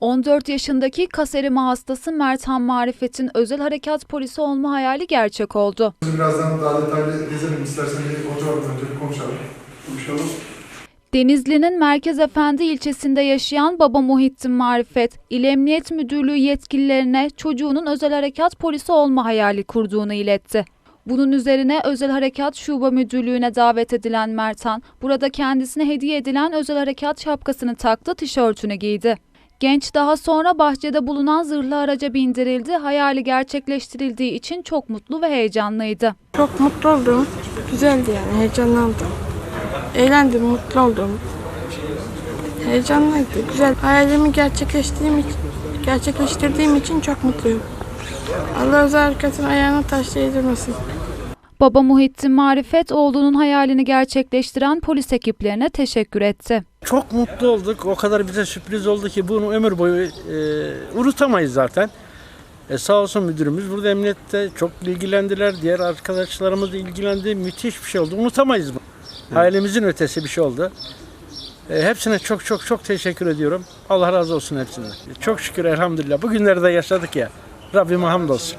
14 yaşındaki Kaserima hastası Merthan Marifet'in özel harekat polisi olma hayali gerçek oldu. Birazdan daha detaylı gezelim istersen bir var önce konuşalım. Konuşalım. Denizli'nin Merkez Efendi ilçesinde yaşayan baba Muhittin Marifet, İl Emniyet Müdürlüğü yetkililerine çocuğunun özel harekat polisi olma hayali kurduğunu iletti. Bunun üzerine Özel Harekat Şube Müdürlüğü'ne davet edilen Mertan, burada kendisine hediye edilen özel harekat şapkasını taktı, tişörtünü giydi. Genç daha sonra bahçede bulunan zırhlı araca bindirildi, hayali gerçekleştirildiği için çok mutlu ve heyecanlıydı. Çok mutlu oldum. Güzeldi yani heyecanlandım. Eğlendim, mutlu oldum. Heyecanlıydı. Güzel. Hayalimi gerçekleştirdiğim için, gerçekleştirdiğim için çok mutluyum. Allah özel harekatın ayağına taş değdirmesin. Baba Muhittin Marifet oğlunun hayalini gerçekleştiren polis ekiplerine teşekkür etti. Çok mutlu olduk. O kadar bize sürpriz oldu ki bunu ömür boyu e, unutamayız zaten. E, sağ olsun müdürümüz burada emniyette çok ilgilendiler. Diğer arkadaşlarımız da ilgilendi. Müthiş bir şey oldu. Unutamayız bu. Hayalimizin ötesi bir şey oldu. E, hepsine çok çok çok teşekkür ediyorum. Allah razı olsun hepsine. Çok şükür elhamdülillah. Bugünleri de yaşadık ya. Rabbime hamdolsun.